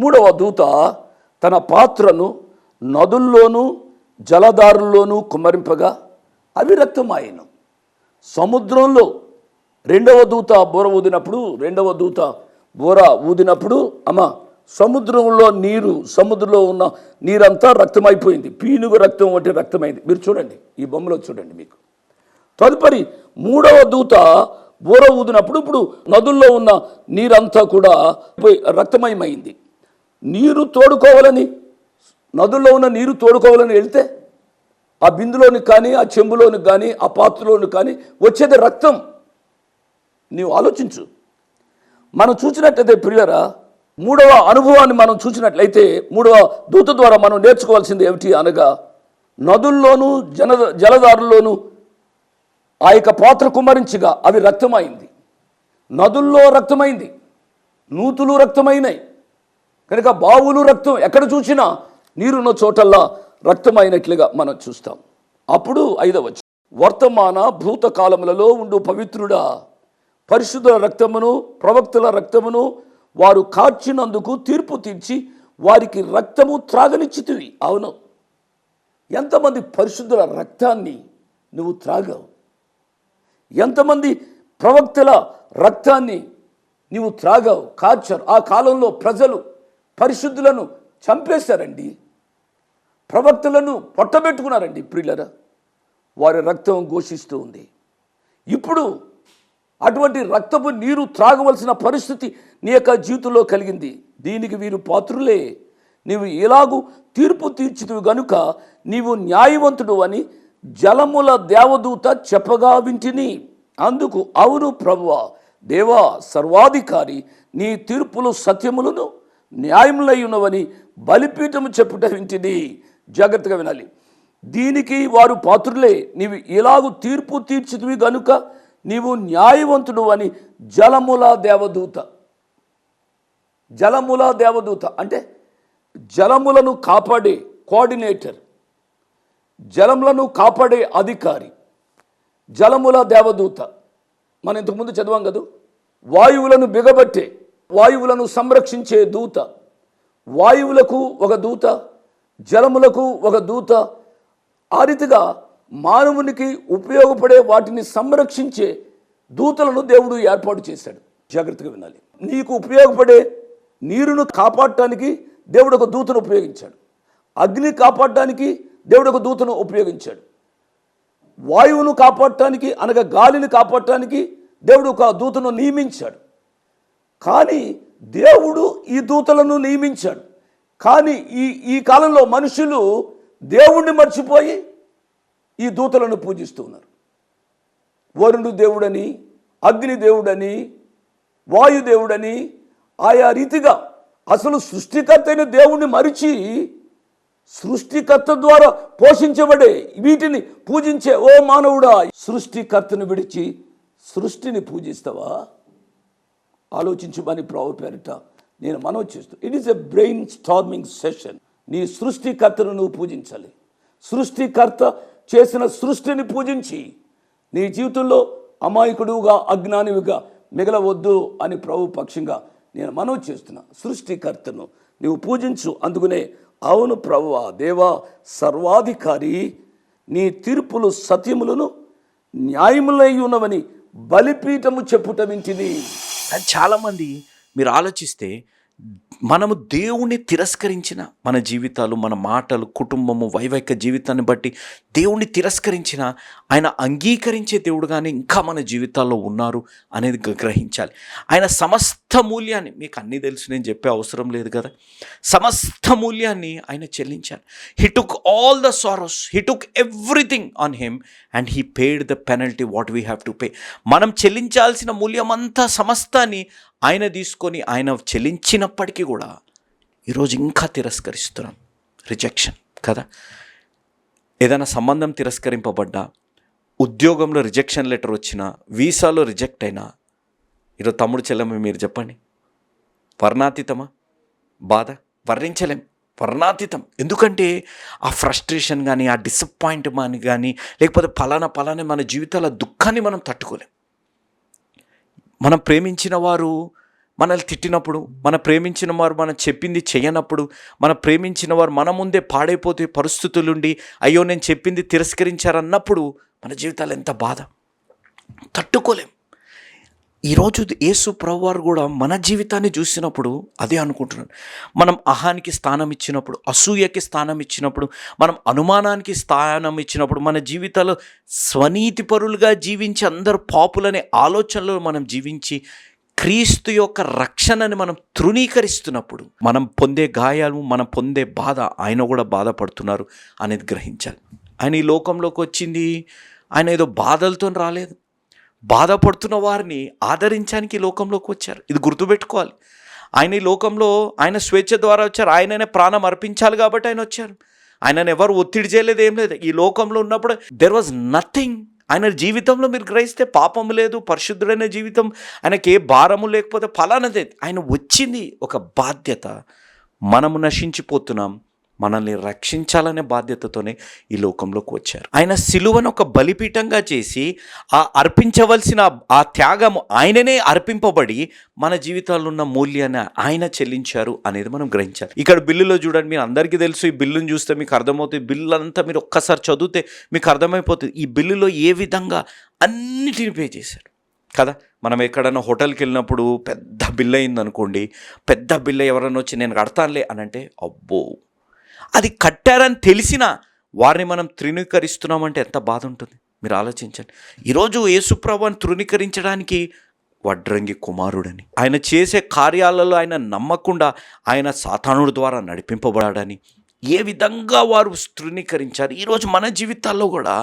మూడవ దూత తన పాత్రను నదుల్లోనూ జలదారుల్లోనూ కుమ్మరింపగా అవి రక్తమాయను సముద్రంలో రెండవ దూత బోర ఊదినప్పుడు రెండవ దూత బోర ఊదినప్పుడు అమ్మ సముద్రంలో నీరు సముద్రంలో ఉన్న నీరంతా రక్తమైపోయింది. పీనుగు రక్తం వంటి రక్తమైంది. మీరు చూడండి ఈ బొమ్మలో చూడండి మీకు. తదుపరి మూడవ దూత బోర ఊదినప్పుడు ఇప్పుడు నదుల్లో ఉన్న నీరంతా కూడా పోయి రక్తమయమైంది. నీరు తోడుకోవాలని నదుల్లో ఉన్న నీరు తోడుకోవాలని వెళ్తే ఆ బిందులోని కానీ ఆ చెంబులోని కానీ ఆ పాత్రలోని కానీ వచ్చేది రక్తం. నీవు ఆలోచించు. మనం చూసినట్లయితే ప్రియులరా మూడవ అనుభవాన్ని మనం చూసినట్లయితే మూడవ దూత ద్వారా మనం నేర్చుకోవాల్సింది ఏమిటి అనగా నదుల్లోనూ జన జలదారుల్లోనూ ఆ యొక్క పాత్ర కుమ్మరించగా అవి రక్తమైంది. నదుల్లో రక్తమైంది. నూతులు రక్తమైనాయి. కనుక బావులు రక్తం ఎక్కడ చూసినా నీరున్న చోటల్లా రక్తమైనట్లుగా మనం చూస్తాం. అప్పుడు ఐదవ వర్తమాన భూతకాలములలో ఉండు పవిత్రుడా. పరిశుద్ధుల రక్తమును ప్రవక్తల రక్తమును వారు కార్చినందుకు తీర్పు తీర్చి వారికి రక్తము త్రాగనిచ్చితివి. అవును. ఎంతమంది పరిశుద్ధుల రక్తాన్ని నువ్వు త్రాగావు? ఎంతమంది ప్రవక్తల రక్తాన్ని నువ్వు త్రాగావు? కాచారు ఆ కాలంలో ప్రజలు పరిశుద్ధులను చంపేశారండి. ప్రవక్తలను పొట్టబెట్టుకున్నారండి ప్రియులరా. వారి రక్తం ఘోషిస్తూ ఉంది. ఇప్పుడు అటువంటి రక్తపు నీరు త్రాగవలసిన పరిస్థితి నీ యొక్క జీవితంలో కలిగింది. దీనికి వీరు పాత్రులే. నీవు ఇలాగూ తీర్పు తీర్చుతువు గనుక నీవు న్యాయవంతుడు అని జలముల దేవదూత చెప్పగా వింటిని. అందుకు అవును ప్రభువ దేవా సర్వాధికారి నీ తీర్పులు సత్యములను న్యాయములై ఉన్నవని బలిపీఠము చెప్పుట వింటిని. జాగ్రత్తగా వినాలి. దీనికి వారు పాత్రులే. నీవు ఇలాగు తీర్పు తీర్చితివి గనుక నీవు న్యాయవంతుడు అని జలముల దేవదూత. జలముల దేవదూత అంటే జలములను కాపాడే కోఆర్డినేటర్. జలములను కాపాడే అధికారి. జలముల దేవదూత. మనం ఇంతకుముందు చదివాం కదా? వాయువులను బిగబట్టే. వాయువులను సంరక్షించే దూత. వాయువులకు ఒక దూత జలములకు ఒక దూత. ఆ రీతిగా మానవునికి ఉపయోగపడే వాటిని సంరక్షించే దూతలను దేవుడు ఏర్పాటు చేశాడు. జాగ్రత్తగా వినాలి. నీకు ఉపయోగపడే నీరును కాపాడటానికి దేవుడు ఒక దూతను ఉపయోగించాడు. అగ్ని కాపాడటానికి దేవుడు ఒక దూతను ఉపయోగించాడు. వాయువును కాపాడటానికి అనగా గాలిని కాపాడటానికి దేవుడు ఒక దూతను నియమించాడు. కానీ దేవుడు ఈ దూతలను నియమించాడు. కానీ ఈ ఈ కాలంలో మనుషులు దేవుణ్ణి మర్చిపోయి ఈ దూతలను పూజిస్తున్నారు వరుణుడు దేవుడని అగ్ని దేవుడని వాయుదేవుడని ఆయా రీతిగా అసలు సృష్టికర్త అయిన దేవుణ్ణి మరిచి సృష్టికర్త ద్వారా పోషించబడే వీటిని పూజించే ఓ మానవుడా సృష్టికర్తను విడిచి సృష్టిని పూజిస్తావా? ఆలోచించమని ప్రభు పేరిట నేను మనవి చేస్తూ it is a brainstorming session నీ సృష్టికర్తను నువ్వు పూజించాలి. సృష్టికర్త చేసిన సృష్టిని పూజించి నీ జీవితంలో అమాయకుడుగా అజ్ఞానివిగా మిగలవద్దు అని ప్రభు పక్షంగా నేను మనవి చేస్తున్నా. సృష్టికర్తను నువ్వు పూజించు. అందుకునే అవును ప్రభువా దేవా సర్వాధికారి నీ తీర్పులు సత్యములను న్యాయములై ఉన్నవని బలిపీఠము చెప్పుటమింటిది కానీ చాలామంది మీరు ఆలోచిస్తే మనము దేవుణ్ణి తిరస్కరించిన మన జీవితాలు మన మాటలు కుటుంబము వైవాహిక జీవితాన్ని బట్టి దేవుణ్ణి తిరస్కరించిన ఆయన అంగీకరించే దేవుడుగానే ఇంకా మన జీవితాల్లో ఉన్నారు అనేది గ్రహించాలి. ఆయన సమస్త మూల్యాన్ని మీకు అన్నీ తెలుసు నేను చెప్పే అవసరం లేదు కదా? సమస్త మూల్యాన్ని ఆయన చెల్లించారు he took all the sorrows he took everything on him and he paid the penalty what we have to pay మనం చెల్లించాల్సిన మూల్యం అంతా సమస్తాన్ని ఆయన తీసుకొని ఆయన చెల్లించినప్పటికీ కూడా ఈరోజు ఇంకా తిరస్కరిస్తున్నాం. రిజెక్షన్ కదా? ఏదైనా సంబంధం తిరస్కరింపబడ్డా ఉద్యోగంలో రిజెక్షన్ లెటర్ వచ్చినా వీసాలో రిజెక్ట్ అయినా ఈరోజు తమ్ముడు చెల్లెమ్మ మీరు చెప్పండి. వర్ణాతీతమా? బాధ? వర్ణించలేం. వర్ణాతీతం. ఎందుకంటే ఆ ఫ్రస్ట్రేషన్ కానీ ఆ డిసప్పాయింట్మెంట్ కానీ లేకపోతే పలానా పలానా మన జీవితాల దుఃఖాన్ని మనం తట్టుకోలేం. మనం ప్రేమించిన వారు మనల్ని తిట్టినప్పుడు మన ప్రేమించిన వారు మనం చెప్పింది చేయనప్పుడు మన ప్రేమించిన వారు మన ముందే పాడైపోతే పరిస్థితులుండి అయ్యో నేను చెప్పింది తిరస్కరించారన్నప్పుడు మన జీవితాలు ఎంత బాధ. తట్టుకోలేం. ఈరోజు యేసు ప్రభువారు కూడా మన జీవితాన్ని చూసినప్పుడు అదే అనుకుంటున్నాను మనం అహానికి స్థానం ఇచ్చినప్పుడు అసూయకి స్థానం ఇచ్చినప్పుడు మనం అనుమానానికి స్థానం ఇచ్చినప్పుడు మన జీవితాల్లో స్వనీతి పరులుగా జీవించి అందరు పాపులనే ఆలోచనలో మనం జీవించి క్రీస్తు యొక్క రక్షణని మనం తృణీకరిస్తున్నప్పుడు మనం పొందే గాయాలు మనం పొందే బాధ ఆయన కూడా బాధపడుతున్నారు అనేది గ్రహించాలి. ఆయన ఈ లోకంలోకి వచ్చింది ఆయన ఏదో బాధలతో రాలేదు. బాధపడుతున్న వారిని ఆదరించడానికి ఈ లోకంలోకి వచ్చారు. ఇది గుర్తుపెట్టుకోవాలి. ఆయన ఈ లోకంలో ఆయన స్వేచ్ఛ ద్వారా వచ్చారు. ఆయననే ప్రాణం అర్పించాలి కాబట్టి ఆయన వచ్చారు. ఆయనను ఎవరు ఒత్తిడి చేయలేదు ఏం లేదు. ఈ లోకంలో ఉన్నప్పుడు దెర్ వాజ్ నథింగ్ ఆయన జీవితంలో మీరు గ్రహిస్తే పాపము లేదు పరిశుద్ధుడైన జీవితం ఆయనకి ఏ భారము లేకపోతే ఫలానదే. ఆయన వచ్చింది. ఒక బాధ్యత. మనము నశించిపోతున్నాం. మనల్ని రక్షించాలనే బాధ్యతతోనే ఈ లోకంలోకి వచ్చారు. ఆయన సిలువను ఒక బలిపీఠంగా చేసి ఆ అర్పించవలసిన ఆ త్యాగము ఆయననే అర్పింపబడి మన జీవితాల్లో ఉన్న మూల్యాన్ని ఆయన చెల్లించారు అనేది మనం గ్రహించాలి. ఇక్కడ బిల్లులో చూడండి మీరు అందరికీ తెలుసు ఈ బిల్లును చూస్తే మీకు అర్థమవుతుంది బిల్లు అంతా మీరు ఒక్కసారి చదివితే మీకు అర్థమైపోతుంది ఈ బిల్లులో ఏ విధంగా అన్నిటిని పే చేశారు. కదా మనం ఎక్కడైనా హోటల్కి వెళ్ళినప్పుడు పెద్ద బిల్ అయింది అనుకోండి పెద్ద బిల్ ఎవరైనా వచ్చి నేను కడతానులే అని అంటే అబ్బో! అది కట్టారని తెలిసినా వారిని మనం తృణీకరిస్తున్నామంటే ఎంత బాధ ఉంటుంది? మీరు ఆలోచించండి. ఈరోజు యేసుప్రభుని తృణీకరించడానికి వడ్రంగి కుమారుడని ఆయన చేసే కార్యాలలో ఆయన నమ్మకుండా ఆయన సాతానుడి ద్వారా నడిపింపబడాడని ఏ విధంగా వారు తృణీకరించారు? ఈరోజు మన జీవితాల్లో కూడా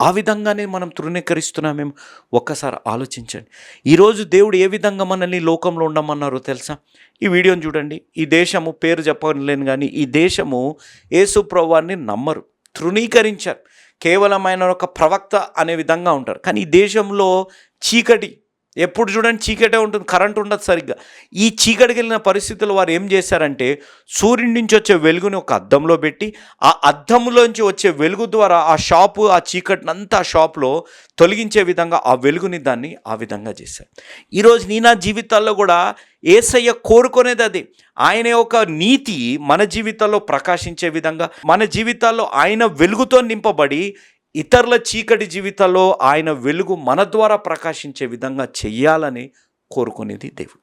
ఆ విధంగానే మనం తృణీకరిస్తున్నామేమో? ఒక్కసారి ఆలోచించండి. ఈరోజు దేవుడు ఏ విధంగా మనల్ని లోకంలో ఉండమన్నారో తెలుసా? ఈ వీడియోని చూడండి. ఈ దేశము పేరు చెప్పలేను కానీ ఈ దేశము యేసు ప్రభువాన్ని నమ్మరు. తృణీకరించారు. కేవలమైన ఒక ప్రవక్త అనే విధంగా ఉంటారు. కానీ ఈ దేశంలో చీకటి ఎప్పుడు చూడండి చీకటే ఉంటుంది కరెంట్ ఉండదు సరిగ్గా. ఈ చీకటికి వెళ్ళిన పరిస్థితుల్లో వారు ఏం చేశారంటే సూర్యుడి నుంచి వచ్చే వెలుగుని ఒక అద్దంలో పెట్టి ఆ అద్దంలోంచి వచ్చే వెలుగు ద్వారా ఆ షాపు ఆ చీకటిని అంతా ఆ షాప్లో తొలగించే విధంగా ఆ వెలుగుని దాన్ని ఆ విధంగా చేశారు. ఈరోజు నీ నా జీవితాల్లో కూడా ఏసయ్య కోరుకునేది అది. ఆయన యొక్క నీతి మన జీవితాల్లో ప్రకాశించే విధంగా మన జీవితాల్లో ఆయన వెలుగుతో నింపబడి ఇతరుల చీకటి జీవితాల్లో ఆయన వెలుగు మన ద్వారా ప్రకాశించే విధంగా చెయ్యాలని కోరుకునేది దేవుడు.